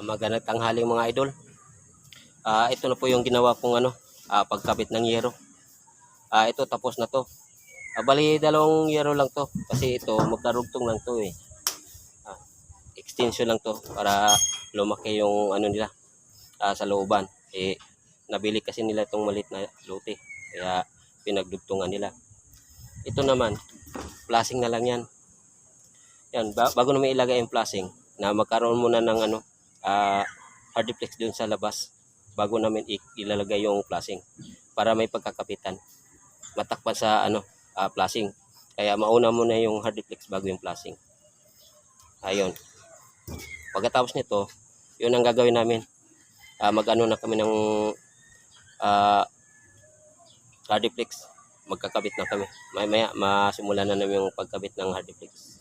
Uh, magandang tanghali mga idol. Ah, ito na po yung ginawa kong ano, ah, pagkabit ng yero. Ah, ito tapos na to. Ah, bali dalawang yero lang to kasi ito magkarugtong lang to eh. Ah, extension lang to para lumaki yung ano nila ah, sa looban. Eh nabili kasi nila itong malit na lote. Kaya pinagdugtungan nila. Ito naman, plasing na lang yan. Yan, ba- bago naman ilagay yung plasing, na magkaroon muna ng ano, ah hardiplex dun sa labas bago namin ilalagay yung plasing para may pagkakapitan. Matakpan sa ano, ah, plasing. Kaya mauna muna yung hardiplex bago yung plasing. Ayun. Pagkatapos nito, yun ang gagawin namin. Ah, mag-ano na kami ng ah hardiplex. Magkakabit na kami. Maya maya masimulan na namin yung pagkabit ng hardiplex.